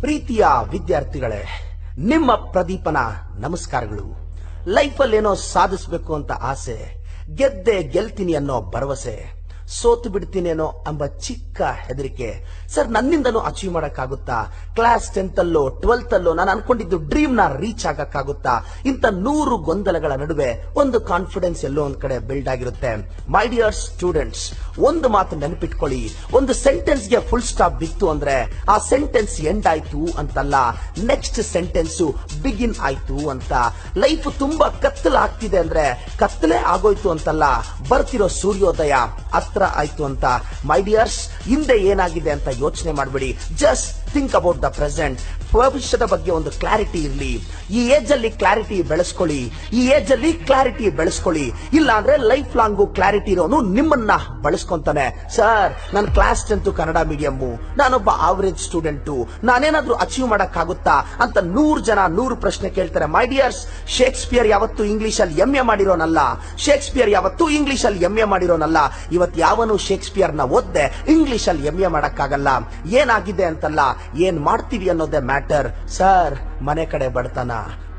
ಪ್ರೀತಿಯ ವಿದ್ಯಾರ್ಥಿಗಳೇ ನಿಮ್ಮ ಪ್ರದೀಪನ ನಮಸ್ಕಾರಗಳು. ಲೈಫಲ್ಲಿ ಏನೋ ಸಾಧಿಸಬೇಕು ಅಂತ ಆಸೆ ಗೆದ್ದೆ ಗೆಲ್ತೀನಿ ಅನ್ನೋ ಭರವಸೆ. ಸೋತು ಬಿಡ್ತೀನೇನೋ ಎಂಬ ಚಿಕ್ಕ ಹೆದರಿಕೆ. ಸರ್, ನನ್ನಿಂದನೂ ಅಚೀವ್ ಮಾಡಕ್ಕಾಗುತ್ತಾ? ಕ್ಲಾಸ್ ಟೆಂತ್ ಅಲ್ಲೋ ಟ್ವೆಲ್ತ್ ಅಲ್ಲೋ ನಾನು ಅನ್ಕೊಂಡಿದ್ದು ಡ್ರೀಮ್ನ ರೀಚ್ ಆಗಕ್ಕಾಗುತ್ತಾ? ಇಂಥ ನೂರು ಗೊಂದಲಗಳ ನಡುವೆ ಒಂದು ಕಾನ್ಫಿಡೆನ್ಸ್ ಎಲ್ಲೋ ಒಂದ್ ಕಡೆ ಬಿಲ್ಡ್ ಆಗಿರುತ್ತೆ. ಮೈ ಡಿಯರ್ ಸ್ಟೂಡೆಂಟ್ಸ್ ಒಂದು ಮಾತು ನೆನಪಿಟ್ಕೊಳ್ಳಿ. ಒಂದು ಸೆಂಟೆನ್ಸ್ಗೆ ಫುಲ್ ಸ್ಟಾಪ್ ಬಿತ್ತು ಅಂದ್ರೆ ಆ ಸೆಂಟೆನ್ಸ್ ಎಂಡ್ ಆಯ್ತು ಅಂತಲ್ಲ. ನೆಕ್ಸ್ಟ್ ಸೆಂಟೆನ್ಸ್ ಬಿಗಿನ್ ಆಯ್ತು ಅಂತ. ಲೈಫ್ ತುಂಬಾ ಕತ್ತಲಾಗ್ತಿದೆ ಅಂದ್ರೆ ಕತ್ತಲೆ ಆಗೋಯ್ತು ಅಂತಲ್ಲ. ಬರ್ತಿರೋ ಸೂರ್ಯೋದಯ ಹತ್ರ ಆಯ್ತು ಅಂತ ಮೈ ಡಿಯರ್ಸ್ ಹಿಂದೆ ಏನಾಗಿದೆ ಅಂತ ಯೋಚನೆ ಮಾಡಬೇಡಿ. Just think about the present ಭವಿಷ್ಯದ ಬಗ್ಗೆ ಒಂದು ಕ್ಲಾರಿಟಿ ಇರಲಿ. ಈ ಏಜ್ ಅಲ್ಲಿ ಕ್ಲಾರಿಟಿ ಬೆಳೆಸ್ಕೊಳ್ಳಿ. ಈ ಏಜ್ ಅಲ್ಲಿ ಕ್ಲಾರಿಟಿ ಬೆಳೆಸ್ಕೊಳ್ಳಿ. ಇಲ್ಲ ಅಂದ್ರೆ ಲೈಫ್ ಲಾಂಗು ಕ್ಲಾರಿಟಿ ಇರೋನು ನಿಮ್ಮನ್ನ ಬಳಸ್ಕೊಂತಾನೆ. ಸರ್ ನನ್ನ ಕ್ಲಾಸ್ ಟೆಂತ್ ಕನ್ನಡ ಮೀಡಿಯಮ್ಮು ನಾನೊಬ್ಬ ಆವರೇಜ್ ಸ್ಟೂಡೆಂಟು ನಾನೇನಾದ್ರೂ ಅಚೀವ್ ಮಾಡಕ್ಕಾಗುತ್ತಾ ಅಂತ ನೂರು ಜನ ನೂರು ಪ್ರಶ್ನೆ ಕೇಳ್ತಾರೆ. ಮೈ ಡಿಯರ್ಸ್ ಶೇಕ್ಸ್ಪಿಯರ್ ಯಾವತ್ತು ಇಂಗ್ಲಿಷ್ ಅಲ್ಲಿ ಎಂ ಎ ಮಾಡಿರೋನಲ್ಲ. ಶೇಕ್ಸ್ಪಿಯರ್ ಯಾವತ್ತು ಇಂಗ್ಲಿಷ್ ಅಲ್ಲಿ ಎಂ ಎ ಮಾಡಿರೋನಲ್ಲ. ಇವತ್ ಯಾವನು ಶೇಕ್ಸ್ಪಿಯರ್ನ ಓದ್ದೆ ಇಂಗ್ಲಿಷ್ ಅಲ್ಲಿ ಎಂ ಎ ಮಾಡಕ್ಕಾಗಲ್ಲ. ಏನಾಗಿದೆ ಅಂತಲ್ಲ? ಏನ್ ಮಾಡ್ತೀವಿ ಅನ್ನೋದೇ ಮ್ಯಾಟರ್. ಸರ್, ಮನೆ ಕಡೆ ಬಡತನ,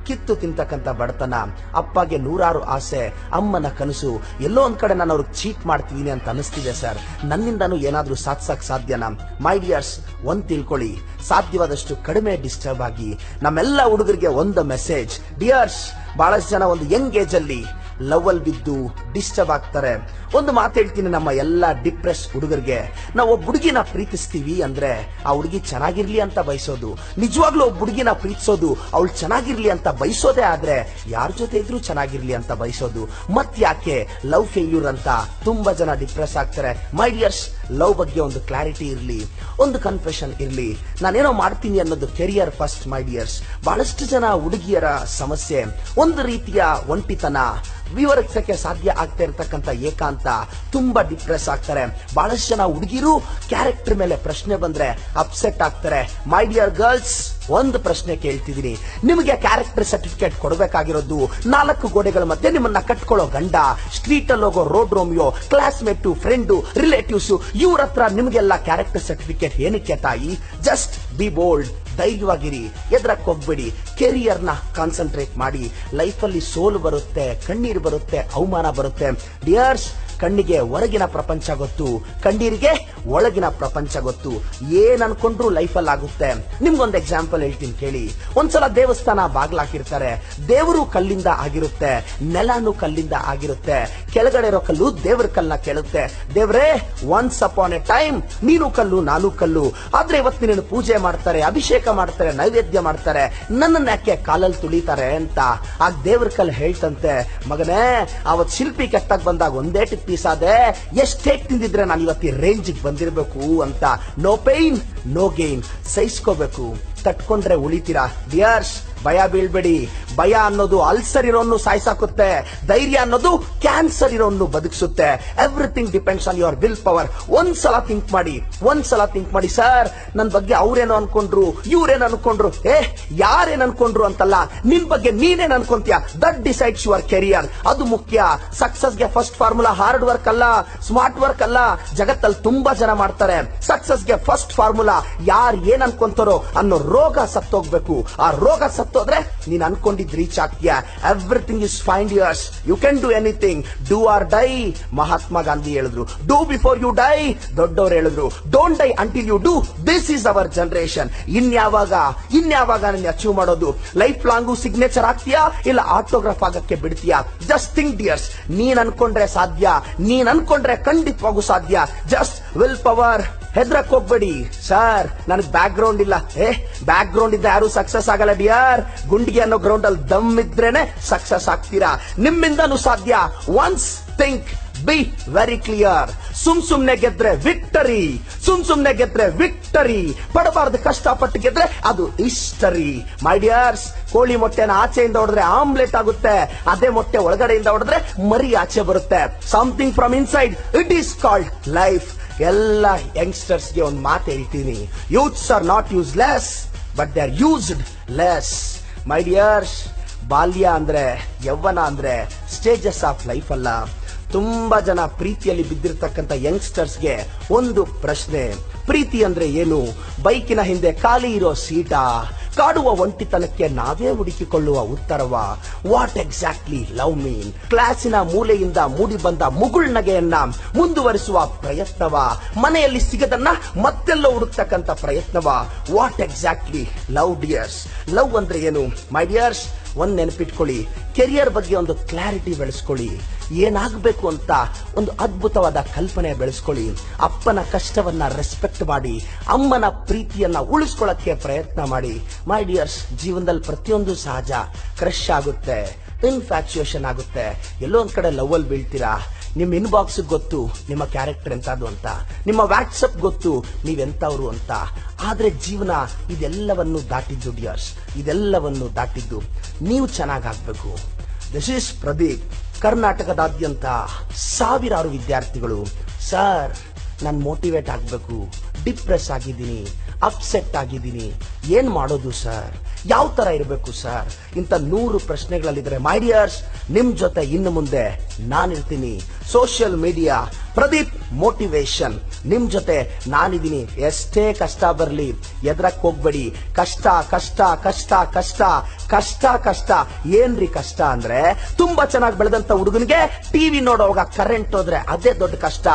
ಕಿತ್ತು ತಿಂತಕ್ಕಂತ ಬಡತನ, ಅಪ್ಪಗೆ ನೂರಾರು ಆಸೆ, ಅಮ್ಮನ ಕನಸು, ಎಲ್ಲೋ ಒಂದ್ ಕಡೆ ನಾನು ಅವ್ರಿಗೆ ಚೀಟ್ ಮಾಡ್ತಿದೀನಿ ಅಂತ ಅನಿಸ್ತಿದೆ ಸರ್. ನನ್ನಿಂದನೂ ಏನಾದ್ರೂ ಸಾಧಿಸಕ್ ಸಾಧ್ಯನಾ? ಮೈ ಡಿಯರ್ಸ್ ಒಂದ್ ತಿಳ್ಕೊಳ್ಳಿ. ಸಾಧ್ಯವಾದಷ್ಟು ಕಡಿಮೆ ಡಿಸ್ಟರ್ಬ್ ಆಗಿ ನಮ್ಮೆಲ್ಲ ಹುಡುಗರಿಗೆ ಒಂದು ಮೆಸೇಜ್ ಡಿಯರ್ಸ್ ಬಹಳಷ್ಟು ಜನ ಒಂದು ಯಂಗ್ ಏಜ್ ಅಲ್ಲಿ ಲವ್ ಅಲ್ಲಿ ಬಿದ್ದು ಡಿಸ್ಟರ್ಬ್ ಆಗ್ತಾರೆ. ಒಂದು ಮಾತು ಹೇಳ್ತೀನಿ ನಮ್ಮ ಎಲ್ಲ ಡಿಪ್ರೆಸ್ ಹುಡುಗರಿಗೆ. ನಾವು ಒಬ್ಬ ಹುಡುಗಿನ ಪ್ರೀತಿಸ್ತೀವಿ ಅಂದ್ರೆ ಆ ಹುಡುಗಿ ಚೆನ್ನಾಗಿರ್ಲಿ ಅಂತ ಬಯಸೋದು. ನಿಜವಾಗ್ಲೂ ಒಬ್ಬ ಹುಡುಗಿನ ಪ್ರೀತಿಸೋದು ಅವಳು ಚೆನ್ನಾಗಿರ್ಲಿ ಅಂತ ಬಯಸೋದೇ ಆದ್ರೆ ಯಾರ ಜೊತೆ ಇದ್ರೂ ಚೆನ್ನಾಗಿರ್ಲಿ ಅಂತ ಬಯಸೋದು. ಮತ್ ಯಾಕೆ ಲವ್ ಫೇಲ್ಯೂರ್ ಅಂತ ತುಂಬಾ ಜನ ಡಿಪ್ರೆಸ್ ಆಗ್ತಾರೆ. ಮೈ ಡಿಯರ್ಸ್, ಲವ್ ಬಗ್ಗೆ ಒಂದು ಕ್ಲಾರಿಟಿ ಇರ್ಲಿ, ಒಂದು ಕನ್ಫೆಷನ್ ಇರ್ಲಿ. ನಾನೇನೋ ಮಾಡ್ತೀನಿ ಅನ್ನೋದು ಕೆರಿಯರ್ ಫಸ್ಟ್ ಮೈ ಡಿಯರ್ಸ್. ಬಹಳಷ್ಟು ಜನ ಹುಡುಗಿಯರ ಸಮಸ್ಯೆ. ಒಂದು ರೀತಿಯ ಒಂಟಿತನ ವಿವರಿಸಕ್ಕೆ ಸಾಧ್ಯ ಆಗ್ತಾ ಇರತಕ್ಕಂತ ಏಕಾಂತ ತುಂಬಾ ಡಿಪ್ರೆಸ್ ಆಗ್ತಾರೆ. ಬಹಳಷ್ಟು ಜನ ಹುಡುಗಿರು ಕ್ಯಾರೆಕ್ಟರ್ ಮೇಲೆ ಪ್ರಶ್ನೆ ಬಂದ್ರೆ ಅಪ್ಸೆಟ್ ಆಗ್ತಾರೆ. ಮೈ ಡಿಯರ್ ಗರ್ಲ್ಸ್ ಒಂದು ಪ್ರಶ್ನೆ ಕೇಳ್ತಿದೀನಿ ನಿಮಗೆ ಕ್ಯಾರೆಕ್ಟರ್ ಸರ್ಟಿಫಿಕೇಟ್ ಕೊಡಬೇಕಾಗಿರೋದು ನಾಲ್ಕು ಗೋಡೆಗಳ ಮಧ್ಯೆ ನಿಮ್ಮನ್ನ ಕಟ್ಕೊಳ್ಳೋ ಗಂಡ ಸ್ಟ್ರೀಟ್ ಅಲ್ಲಿ ಹೋಗೋ road Romeo classmate friend relatives ಇವ್ರ ಹತ್ರ ನಿಮ್ಗೆಲ್ಲ ಕ್ಯಾರೆಕ್ಟರ್ ಸರ್ಟಿಫಿಕೇಟ್ ಏನಕ್ಕೆ ತಾಯಿ? ಜಸ್ಟ್ ಬಿ ಬೋಲ್ಡ್ ಧೈರ್ಯವಾಗಿರಿ ಕೆರಿಯರ್ನ ಕಾನ್ಸಂಟ್ರೇಟ್ ಮಾಡಿ ಲೈಫಲ್ಲಿ ಸೋಲು ಬರುತ್ತೆ, ಕಣ್ಣೀರು ಬರುತ್ತೆ, ಅವಮಾನ ಬರುತ್ತೆ. ಡಿಯರ್ಸ್ ಕಣ್ಣಿಗೆ ಹೊರಗಿನ ಪ್ರಪಂಚ ಗೊತ್ತು, ಕಣ್ಣೀರಿಗೆ ಒಳಗಿನ ಪ್ರಪಂಚ ಗೊತ್ತು. ಏನ್ ಅನ್ಕೊಂಡ್ರು ಲೈಫಲ್ಲಿ ಆಗುತ್ತೆ. ನಿಮ್ಗೊಂದು ಎಕ್ಸಾಂಪಲ್ ಹೇಳ್ತೀನಿ ಕೇಳಿ. ಒಂದ್ಸಲ ದೇವಸ್ಥಾನ ಬಾಗ್ಲಾಕಿರ್ತಾರೆ ದೇವರು ಕಲ್ಲಿಂದ ಆಗಿರುತ್ತೆ, ನೆಲನು ಕಲ್ಲಿಂದ ಆಗಿರುತ್ತೆ. ಕೆಳಗಡೆ ಇರೋ ಕಲ್ಲು ದೇವರ ಕಲ್ಲ ಕೇಳುತ್ತೆ. ದೇವ್ರೇ ಒನ್ಸ್ ಅಪಾನ್ ಎ ಟೈಮ್ ನೀನು ಕಲ್ಲು, ನಾನು ಕಲ್ಲು. ಆದ್ರೆ ಇವತ್ತು ನೀನು ಪೂಜೆ ಮಾಡ್ತಾರೆ, ಅಭಿಷೇಕ ಮಾಡ್ತಾರೆ, ನೈವೇದ್ಯ ಮಾಡ್ತಾರೆ. ನನ್ನನ್ನ ಯಾಕೆ ಕಾಲಲ್ಲಿ ತುಳಿತಾರೆ ಅಂತ ಆ ದೇವ್ರ ಕಲ್ಲು ಹೇಳ್ತಂತೆ. ಮಗನೇ ಅವತ್ ಶಿಲ್ಪಿ ಕೆಟ್ಟಾಗ ಬಂದಾಗ ಒಂದೇ ಟಿಪ್ ಪೀಸ್ ಆದೆ ಎಷ್ಟೇ ತಿಂದಿದ್ರೆ ನಾನು ಇವತ್ತಿ ರೇಂಜ್ ಬಂದಿರಬೇಕು ಅಂತ. ನೋ ಪೇನ್ ನೋ ಗೇನ್ ಸಹಿಸ್ಕೋಬೇಕು. ತಟ್ಕೊಂಡ್ರೆ ಉಳಿತೀರಾ? ಡಿಯರ್ಸ್ ಭಯ ಬೀಳ್ಬೇಡಿ. ಭಯ ಅನ್ನೋದು ಅಲ್ಸರ್ ಇರೋನು ಸಾಯ್ಸಾಕುತ್ತೆ, ಧೈರ್ಯ ಅನ್ನೋದು ಕ್ಯಾನ್ಸರ್ ಇರೋನು ಬದುಕಿಸುತ್ತೆ. Everything depends on your will power ಒಂದ್ಸಲ ಥಿಂಕ್ ಮಾಡಿ ಒಂದ್ಸಲ ಥಿಂಕ್ ಮಾಡಿ, ಸರ್, ನನ್ ಬಗ್ಗೆ ಅವ್ರೇನೋ ಅನ್ಕೊಂಡ್ರು, ಇವ್ರೇನ್ ಅನ್ಕೊಂಡ್ರು ಏ ಯಾರೇನ್ ಅನ್ಕೊಂಡ್ರು ಅಂತಲ್ಲ, ನಿನ್ ಬಗ್ಗೆ ನೀನೇನ್ ಅನ್ಕೊಂತೀಯ? ದಟ್ ಡಿಸೈಡ್ಸ್ ಯುವರ್ ಕೆರಿಯರ್ ಅದು ಮುಖ್ಯ. ಸಕ್ಸಸ್ಗೆ ಫಸ್ಟ್ ಫಾರ್ಮುಲಾ ಹಾರ್ಡ್ ವರ್ಕ್ ಅಲ್ಲ ಸ್ಮಾರ್ಟ್ ವರ್ಕ್ ಅಲ್ಲ. ಜಗತ್ತಲ್ಲಿ ತುಂಬಾ ಜನ ಮಾಡ್ತಾರೆ. ಸಕ್ಸಸ್ಗೆ ಫಸ್ಟ್ ಫಾರ್ಮುಲಾ ಯಾರು ಏನ್ ಅನ್ಕೊಂತಾರೋ ಅನ್ನೋ ರೋಗ ಸತ್ತೋಗ್ಬೇಕು. ಆ ರೋಗ ಸತ್ತೋದ್ರೆ ನೀನ್ ಅನ್ಕೊಂಡಿದ್ reach ಆಗ್ತೀಯ everything is find yours you can do anything do or die Mahatma Gandhi ಹೇಳಿದ್ರು. ಡೂ ಬಿಫೋರ್ ಯು ಡೈ ದೊಡ್ಡವ್ರು ಹೇಳಿದ್ರು. Don't die until you do this is our generation ಇನ್ಯಾವಾಗ ಇನ್ಯಾವಾಗ ನನ್ನ ಅಚೀವ್ ಮಾಡೋದು? ಲೈಫ್ ಲಾಂಗ್ ಸಿಗ್ನೇಚರ್ ಆಗ್ತೀಯಾ? ಇಲ್ಲ autograph ಆಗಕ್ಕೆ ಬಿಡ್ತೀಯಾ? Just think dears ನೀನ್ ಅನ್ಕೊಂಡ್ರೆ ಸಾಧ್ಯ. ನೀನ್ ಅನ್ಕೊಂಡ್ರೆ ಖಂಡಿತವಾಗೂ ಸಾಧ್ಯ. ಜಸ್ಟ್ ವಿಲ್ ಪವರ್ ಹೆದ್ರಕ್ ಹೋಗ್ಬೇಡಿ. ಸರ್, ನನಗ್ ಬ್ಯಾಕ್ ಗ್ರೌಂಡ್ ಇಲ್ಲ. ಏ ಬ್ಯಾಕ್ ಗ್ರೌಂಡ್ ಇದ್ದ ಯಾರು ಸಕ್ಸಸ್ ಆಗಲ್ಲ ಡಿಯರ್. ಗುಂಡಿಗೆ ಅನ್ನೋ ಗ್ರೌಂಡ್ ಅಲ್ಲಿ ದಮ್ ಇದ್ರೇನೆ ಸಕ್ಸಸ್ ಆಗ್ತೀರಾ? ನಿಮ್ಮಿಂದನೂ ಸಾಧ್ಯ. Once think be very clear ಸುಮ್ ಸುಮ್ನೆ ಗೆದ್ರೆ ವಿಕ್ಟರಿ ಸುಮ್ ಸುಮ್ನೆ ಗೆದ್ರೆ ವಿಕ್ಟರಿ ಪಡಬಾರ್ದು ಕಷ್ಟಪಟ್ಟು ಗೆದ್ರೆ ಅದು ಹಿಸ್ಟರಿ ಮೈ ಡಿಯರ್ಸ್ ಕೋಳಿ ಮೊಟ್ಟೆನ ಆಚೆಯಿಂದ ಹೊಡೆದ್ರೆ ಆಮ್ಲೆಟ್ ಆಗುತ್ತೆ. ಅದೇ ಮೊಟ್ಟೆ ಒಳಗಡೆಯಿಂದ ಹೊಡೆದ್ರೆ ಮರಿ ಆಚೆ ಬರುತ್ತೆ. Something from inside it is called life ಎಲ್ಲ ಯಂಗ್ಸ್ಟರ್ಸ್ಗೆ ಒಂದು ಮಾತು ಹೇಳ್ತೀನಿ. Youths are not useless but they are used less my dears ಬಾಲ್ಯ ಅಂದ್ರೆ ಯೌವನ ಅಂದ್ರೆ ಸ್ಟೇಜಸ್ ಆಫ್ ಲೈಫ್ ಅಲ್ಲ. ತುಂಬಾ ಜನ ಪ್ರೀತಿಯಲ್ಲಿ ಬಿದ್ದಿರ್ತಕ್ಕಂಥ ಯಂಗ್ಸ್ಟರ್ಸ್ಗೆ ಒಂದು ಪ್ರಶ್ನೆ. ಪ್ರೀತಿ ಅಂದ್ರೆ ಏನು? ಬೈಕಿನ ಹಿಂದೆ ಖಾಲಿ ಇರೋ ಸೀಟ? ಕಾಡುವ ಒಂಟಿತನಕ್ಕೆ ನಾವೇ ಹುಡುಕಿಕೊಳ್ಳುವ ಉತ್ತರವ. ವಾಟ್ ಎಕ್ಸಾಕ್ಟ್ಲಿ ಲವ್ ಮೀನ್ ಕ್ಲಾಸಿನ ಮೂಲೆಯಿಂದ ಮೂಡಿ ಬಂದ ಮುಗುಳ್ನಗೆಯನ್ನ ಮುಂದುವರಿಸುವ ಪ್ರಯತ್ನವ. ಮನೆಯಲ್ಲಿ ಸಿಗದನ್ನ ಮತ್ತೆಲ್ಲ ಹುಡುಕ್ತಕ್ಕಂಥ ಪ್ರಯತ್ನವ. What exactly love dears love ಅಂದ್ರೆ ಏನು? ಮೈ ಡಿಯರ್ಸ್ ಒಂದ್ ನೆನಪಿಟ್ಕೊಳ್ಳಿ. ಕೆರಿಯರ್ ಬಗ್ಗೆ ಒಂದು ಕ್ಲಾರಿಟಿ ಬೆಳೆಸ್ಕೊಳ್ಳಿ. ಏನಾಗಬೇಕು ಅಂತ ಒಂದು ಅದ್ಭುತವಾದ ಕಲ್ಪನೆ ಬೆಳೆಸ್ಕೊಳ್ಳಿ. ಅಪ್ಪನ ಕಷ್ಟವನ್ನ ರೆಸ್ಪೆಕ್ಟ್ ಮಾಡಿ, ಅಮ್ಮನ ಪ್ರೀತಿಯನ್ನ ಉಳಿಸ್ಕೊಳ್ಳಕ್ಕೆ ಪ್ರಯತ್ನ ಮಾಡಿ. ಮೈ ಡಿಯರ್ಸ್ ಜೀವನದಲ್ಲಿ ಪ್ರತಿಯೊಂದು ಸಹಜ. ಕ್ರಶ್ ಆಗುತ್ತೆ ಇನ್ಫ್ಯಾಕ್ಚುಯೇಷನ್ ಆಗುತ್ತೆ. ಎಲ್ಲೋ ಕಡೆ ಲವ್ ಅಲ್ಲಿ ಬೀಳ್ತೀರಾ? ನಿಮ್ ಇನ್ಬಾಕ್ಸ್ ಗೊತ್ತು ನಿಮ್ಮ ಕ್ಯಾರೆಕ್ಟರ್ ಎಂತದು ಅಂತ. ನಿಮ್ಮ ವಾಟ್ಸಪ್ ಗೊತ್ತು ನೀವೆಂತವ್ರು ಅಂತ. ಆದ್ರೆ ಜೀವನ ಇದೆಲ್ಲವನ್ನು ದಾಟಿದ್ದು ಡಿಯರ್ಸ್ ಇದೆಲ್ಲವನ್ನು ದಾಟಿದ್ದು ನೀವು ಚೆನ್ನಾಗಾಗಬೇಕು. ದಿಸ್ ಇಸ್ ಪ್ರದೀಪ್, ಕರ್ನಾಟಕದಾದ್ಯಂತ ಸಾವಿರಾರು ವಿದ್ಯಾರ್ಥಿಗಳು. ಸರ್ ನಾನು ಮೋಟಿವೇಟ್ ಆಗಬೇಕು. ಡಿಪ್ರೆಸ್ ಆಗಿದ್ದೀನಿ ಅಪ್ಸೆಟ್ ಆಗಿದ್ದೀನಿ. ಏನ್ ಮಾಡೋದು ಸರ್ ಯಾವ ತರ ಇರಬೇಕು ಸರ್? ಇಂಥ ನೂರು ಪ್ರಶ್ನೆಗಳಲ್ಲಿದ್ರೆ ಮೈ ಡಿಯರ್ಸ್ ನಿಮ್ ಜೊತೆ ಇನ್ನು ಮುಂದೆ ನಾನಿರ್ತೀನಿ. ಸೋಷಿಯಲ್ ಮೀಡಿಯಾ ಪ್ರದೀಪ್ ಮೋಟಿವೇಶನ್ ನಿಮ್ ಜೊತೆ ನಾನಿದ್ದೀನಿ. ಎಷ್ಟೇ ಕಷ್ಟ ಬರಲಿ, ಎದ್ರಕ್ ಹೋಗ್ಬೇಡಿ. ಕಷ್ಟ ಕಷ್ಟ ಕಷ್ಟ ಕಷ್ಟ ಕಷ್ಟ ಕಷ್ಟ. ಏನ್ರಿ ಕಷ್ಟ ಅಂದ್ರೆ, ತುಂಬಾ ಚೆನ್ನಾಗಿ ಬೆಳೆದಂತ ಹುಡುಗನಿಗೆ ಟಿವಿ ನೋಡೋವಾಗ ಕರೆಂಟ್ ಹೋದ್ರೆ ಅದೇ ದೊಡ್ಡ ಕಷ್ಟ.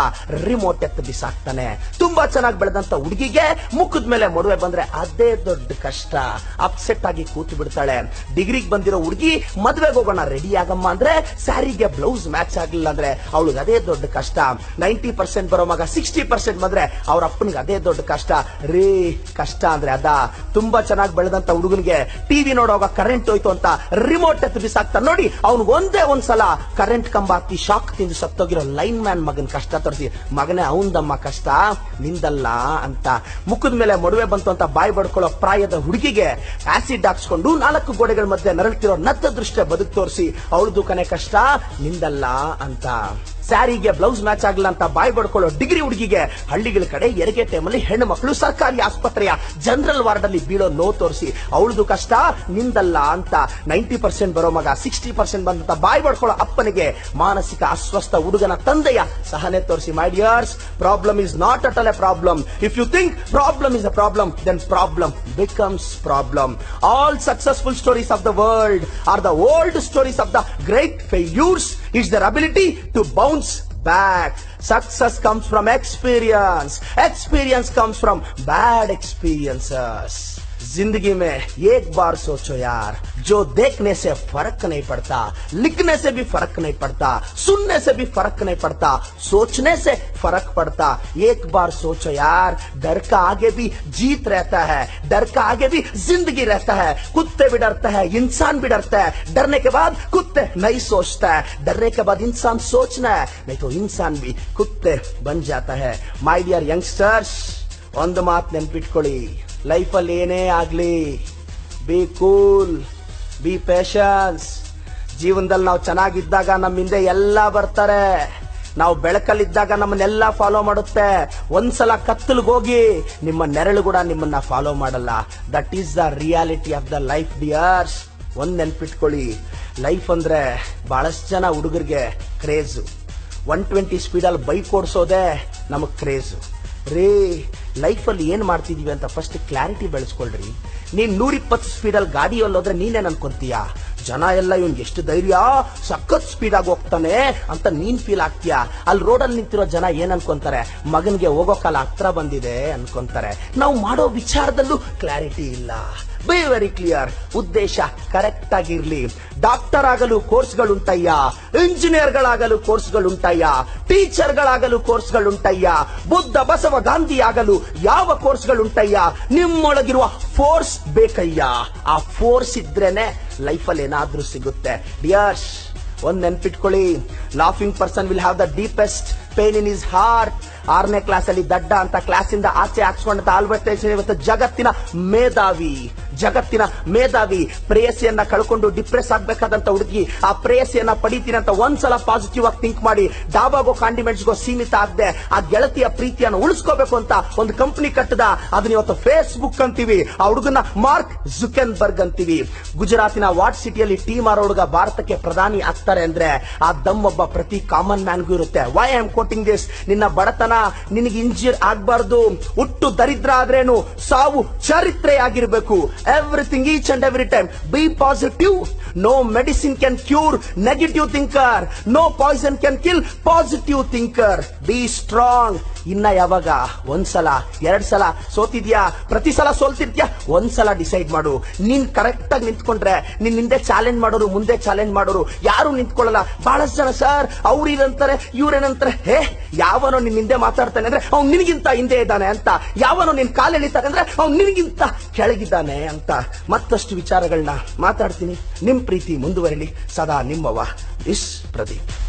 ರಿಮೋಟ್ ಎತ್ತ ಬಿಸಾಕ್ತಾನೆ. ತುಂಬಾ ಚೆನ್ನಾಗಿ ಬೆಳೆದಂತ ಹುಡುಗಿಗೆ ಮುಖದ ಮೇಲೆ ಮೊಡವೆ ಬಂದ್ರೆ ಅದೇ ದೊಡ್ಡ ಕಷ್ಟ. ಅಪ್ಸೆಟ್ ಆಗಿ ಕೂತು ಬಿಡ್ತಾಳೆ. ಡಿಗ್ರಿಗೆ ಬಂದಿರೋ ಹುಡುಗಿ ಮದ್ವೆಗೆ ಹೋಗೋಣ ರೆಡಿ ಆಗಮ್ಮ ಅಂದ್ರೆ ಸ್ಯಾರಿಗೆ ಬ್ಲೌಸ್ ಮ್ಯಾಚ್ ಆಗ್ಲಿಲ್ಲ ಅಂದ್ರೆ ಅವಳಿಗೆ ಅದೇ ದೊಡ್ಡ ಕಷ್ಟ. ನೈಂಟಿ ಪರ್ಸೆಂಟ್ ಬರೋ ಮಗ ಸಿಕ್ಸ್ಟಿ ಪರ್ಸೆಂಟ್ ಬಂದ್ರೆ ಅವ್ರ ಅಪ್ಪನಿಗೆ ಅದೇ ದೊಡ್ಡ ಕಷ್ಟ. ರೀ, ಕಷ್ಟ ಅಂದ್ರೆ ಅದ. ತುಂಬಾ ಚೆನ್ನಾಗಿ ಬೆಳೆದಂತ ಹುಡುಗನಿಗೆ ಟಿವಿ ನೋಡುವಾಗ ಕರೆಂಟ್ ಹೋಯ್ತು ಅಂತ ರಿಮೋಟ್ ಎತ್ತು ಬಿಸಾಕ್ತಾ ನೋಡಿ ಅವ್ನಿಗೆ ಒಂದೇ ಒಂದ್ಸಲ ಕರೆಂಟ್ ಕಂಬ ಹಾಕಿ ಶಾಕ್ ತಿಂದು ಸತ್ತೋಗಿರೋ ಲೈನ್ ಮ್ಯಾನ್ ಮಗನ್ ಕಷ್ಟ ತೋರಿಸಿ. ಮಗನೇ, ಅವನದಮ್ಮ ಕಷ್ಟ, ನಿಂದಲ್ಲ ಅಂತ. ಮುಖದ ಮೇಲೆ ಮೊಡವೆ ಬಂತು ಅಂತ ಬಾಯಿ ಬಡ್ಕೊಳ್ಳೋ ಪ್ರಾಯದ ಹುಡುಗಿಗೆ ಆಸಿಡ್ ಹಾಕ್ಸ್ಕೊಂಡು ನಾಲ್ಕು ಗೋಡೆಗಳ ಮಧ್ಯೆ ನರಳ್ತಿರೋ ನತ್ತ ದೃಷ್ಟ ಬದುಕು ತೋರಿಸಿ. ಅವಳದು ಕನೆ ಕಷ್ಟ, ನಿಂದಲ್ಲ ಅಂತ. ಸ್ಯಾರಿಗೆ ಬ್ಲೌಸ್ ಮ್ಯಾಚ್ ಆಗಲ್ಲ ಅಂತ ಬಾಯ್ ಬಡ್ಕೊಳ್ಳೋ ಡಿಗ್ರಿ ಹುಡುಗಿಗೆ ಹಳ್ಳಿಗಳ ಕಡೆ ಎರಗೆ ಟೈಮಲ್ಲಿ ಹೆಣ್ಣು ಮಕ್ಕಳು ಸರ್ಕಾರಿ ಆಸ್ಪತ್ರೆಯ ಜನರಲ್ ವಾರ್ಡ್ ಅಲ್ಲಿ ಬೀಳೋ ನೋ ತೋರಿಸಿ, ಅವಳದು ಕಷ್ಟ, ನಿಂದಲ್ಲ ಅಂತ ನೈಂಟಿ ಪರ್ಸೆಂಟ್ ಬರೋ ಮಗ, ಸಿಕ್ಸ್ಟಿ ಪರ್ಸೆಂಟ್ ಬಂದಂತ ಬಾಯ್ ಬಡ್ಕೊಳ್ಳೋ ಅಪ್ಪನಿಗೆ ಮಾನಸಿಕ ಅಸ್ವಸ್ಥ ಹುಡುಗನ ತಂದೆಯ ಸಹನೆ ತೋರಿಸಿ my dears problem is not at all a problem if you think problem is a problem then problem becomes problem all successful stories of the world are the old stories of the great failures It's their ability to bounce back. Success comes from experience. Experience comes from bad experiences. ज़िंदगी में एक बार सोचो यार जो देखने से फर्क नहीं पड़ता लिखने से भी फर्क नहीं पड़ता सुनने से भी फर्क नहीं पड़ता सोचने से फर्क पड़ता एक बार सोचो यार डर का आगे भी जीत रहता है डर का आगे भी जिंदगी रहता है कुत्ते भी डरता है इंसान भी डरता है डरने के बाद कुत्ते नहीं सोचता है डरने के बाद इंसान सोचना है नहीं तो इंसान भी कुत्ते बन जाता है माय डियर यंगस्टर्स ಒಂದು ಮಾತು ನೆನ್ಪಿಟ್ಕೊಳ್ಳಿ ಲೈಫಲ್ಲಿ ಏನೇ ಆಗ್ಲಿ ಬಿ ಕೂಲ್ ಬಿ ಪೇಷನ್ಸ್ ಜೀವನದಲ್ಲಿ ನಾವು ಚೆನ್ನಾಗಿದ್ದಾಗ ನಮ್ಮ ಹಿಂದೆ ಎಲ್ಲ ಬರ್ತಾರೆ. ನಾವು ಬೆಳಕಲ್ಲಿದ್ದಾಗ ನಮ್ಮನ್ನೆಲ್ಲ ಫಾಲೋ ಮಾಡುತ್ತೆ. ಒಂದ್ಸಲ ಕತ್ತಲಿಗೆ ಹೋಗಿ ನಿಮ್ಮ ನೆರಳು ಕೂಡ ನಿಮ್ಮನ್ನ ಫಾಲೋ ಮಾಡಲ್ಲ. That is the reality of the life dears ಒಂದ್ ನೆನ್ಪಿಟ್ಕೊಳ್ಳಿ. ಲೈಫ್ ಅಂದ್ರೆ ಬಹಳಷ್ಟು ಜನ ಹುಡುಗರಿಗೆ ಕ್ರೇಜು ಒನ್ ಟ್ವೆಂಟಿ ಸ್ಪೀಡಲ್ಲಿ ಬೈಕ್ ಓಡಿಸೋದೇ ನಮಗೆ ಕ್ರೇಜು ರೇ, ಲೈಫಲ್ಲಿ ಏನ್ ಮಾಡ್ತಿದೀವಿ ಅಂತ ಫಸ್ಟ್ ಕ್ಲಾರಿಟಿ ಬೆಳೆಸ್ಕೊಳ್ರಿ. ನೀನ್ ನೂರಿಪ್ಪತ್ತು ಸ್ಪೀಡಲ್ಲಿ ಗಾಡಿಯಲ್ಲಿ ಹೋದ್ರೆ ನೀನೇನ್ ಅನ್ಕೊಂತೀಯ? ಜನ ಎಲ್ಲ ಇವ್ನ್ ಎಷ್ಟು ಧೈರ್ಯ, ಸಖತ್ ಸ್ಪೀಡ್ ಆಗಿ ಹೋಗ್ತಾನೆ ಅಂತ ನೀನ್ ಫೀಲ್ ಆಗ್ತೀಯ? ಅಲ್ಲಿ ರೋಡಲ್ಲಿ ನಿಂತಿರೋ ಜನ ಏನ್ ಮಗನ್ಗೆ ಹೋಗೋ ಕಾಲ ಹತ್ರ ಬಂದಿದೆ ಅನ್ಕೊಂತಾರೆ. ನಾವು ಮಾಡೋ ವಿಚಾರದಲ್ಲೂ ಕ್ಲಾರಿಟಿ ಇಲ್ಲ. ಬಿ ವೆರಿ ಕ್ಲಿಯರ್ ಉದ್ದೇಶ ಕರೆಕ್ಟ್ ಆಗಿರ್ಲಿ. ಡಾಕ್ಟರ್ ಆಗಲು ಕೋರ್ಸ್ಗಳುಂಟಯ್ಯ ಇಂಜಿನಿಯರ್ಗಳಾಗಲು ಕೋರ್ಸ್ಗಳುಂಟಯ್ಯ ಟೀಚರ್ಗಳಾಗಲು ಕೋರ್ಸ್ಗಳುಂಟಯ್ಯ ಬುದ್ಧ, ಬಸವ, ಗಾಂಧಿ ಆಗಲು ಯಾವ ಕೋರ್ಸ್ಗಳುಂಟಯ್ಯ ನಿಮ್ಮೊಳಗಿರುವ ಫೋರ್ಸ್ ಬೇಕಯ್ಯ. ಆ ಫೋರ್ಸ್ ಇದ್ರೇನೆ ಲೈಫಲ್ಲಿ ಏನಾದ್ರೂ ಸಿಗುತ್ತೆ. ಡಿಯರ್ಸ್ ಒಂದ್ ನೆನ್ಪಿಟ್ಕೊಳ್ಳಿ. Laughing person will have the deepest pain in his heart ಆರನೇ ಕ್ಲಾಸ್ ಅಲ್ಲಿ ದಡ್ಡ ಅಂತ ಕ್ಲಾಸ್ ಇಂದ ಆಚೆ ಹಾಕ್ಸ್ಕೊಂಡಂತ ಆಲ್ಬರ್ಟ್ ಐನ್ಸ್ಟೈನ್ ಇವತ್ತು ಜಗತ್ತಿನ ಮೇಧಾವಿ ಜಗತ್ತಿನ ಮೇಧಾವಿ. ಪ್ರೇಯಸಿಯನ್ನ ಕಳ್ಕೊಂಡು ಡಿಪ್ರೆಸ್ ಆಗ್ಬೇಕಾದಂತ ಹುಡುಗಿ. ಆ ಪ್ರೇಯಸಿಯನ್ನ ಪಡಿತೀನಿ ಅಂತ ಒಂದ್ಸಲ ಪಾಸಿಟಿವ್ ಆಗಿ ಥಿಂಕ್ ಮಾಡಿ. ಡಾಬಾಗೋ ಕಾಂಡಿಮೆಂಟ್ಸ್ಗೋ ಸೀಮಿತ ಆಗದೆ. ಆ ಗೆಳತಿಯ ಪ್ರೀತಿಯನ್ನು ಉಳಿಸ್ಕೋಬೇಕು ಅಂತ ಒಂದು ಕಂಪನಿ ಕಟ್ಟದ. ಅದನ್ನ ಇವತ್ತು ಫೇಸ್ಬುಕ್ ಅಂತೀವಿ. ಆ ಹುಡುಗನ ಮಾರ್ಕ್ ಜುಕೆನ್ಬರ್ಗ್ ಅಂತೀವಿ. ಗುಜರಾತಿನ ವಾಟ್ ಸಿಟಿಯಲ್ಲಿ ಟೀ ಮಾರೋ ಹುಡುಗ ಭಾರತಕ್ಕೆ ಪ್ರಧಾನಿ ಆಗ್ತಾರೆ ಅಂದ್ರೆ ಆ ದಮ್ ಒಬ್ಬ ಪ್ರತಿ ಕಾಮನ್ ಮ್ಯಾನ್ಗೂ ಇರುತ್ತೆ. Why I am quoting this ನಿನ್ನ ಬಡತನ ನಿನಗೆ ಇಂಜಿಯರ್ ಆಗ್ಬಾರ್ದು. ಹುಟ್ಟು ದರಿದ್ರ ಆದ್ರೇನು ಸಾವು ಚರಿತ್ರೆ ಆಗಿರಬೇಕು everything each and every time be positive no medicine can cure negative thinker no poison can kill positive thinker be strong ಇನ್ನ ಯಾವಾಗ ಒಂದ್ಸಲ ಎರಡ್ ಸಲ ಸೋತಿದ್ಯಾ? ಪ್ರತಿ ಸಲ ಸೋಲ್ತಿದ್ಯಾ ಒಂದ್ಸಲ ಡಿಸೈಡ್ ಮಾಡು. ನೀನ್ ಕರೆಕ್ಟ್ ಆಗಿ ನಿಂತ್ಕೊಂಡ್ರೆ, ನಿನ್ ಹಿಂದೆ ಚಾಲೆಂಜ್ ಮಾಡೋರು ಮುಂದೆ ಚಾಲೆಂಜ್ ಮಾಡೋರು ಯಾರು ನಿಂತ್ಕೊಳ್ಳಲ್ಲ. ಬಹಳಷ್ಟು ಜನ, ಸರ್, ಅವ್ರು ಇದಂತಾರೆ ಇವ್ರೇನಂತಾರೆ ಹೇ, ಯಾವನೋ ನಿನ್ ಹಿಂದೆ ಮಾತಾಡ್ತಾನೆ ಅಂದ್ರೆ ಅವ್ನು ನಿನಗಿಂತ ಹಿಂದೆ ಇದ್ದಾನೆ ಅಂತ. ಯಾವನೋ ನಿನ್ ಕಾಲ್ ಎಳಿತಾನೆ ಅಂದ್ರೆ ಅವ್ನು ನಿನಗಿಂತ ಕೆಳಗಿದ್ದಾನೆ ಅಂತ. ಮತ್ತಷ್ಟು ವಿಚಾರಗಳನ್ನ ಮಾತಾಡ್ತೀನಿ. ನಿಮ್ ಪ್ರೀತಿ ಮುಂದುವರಿಲಿ. ಸದಾ ನಿಮ್ಮವ ಇಸ್ ಪ್ರದೀಪ್.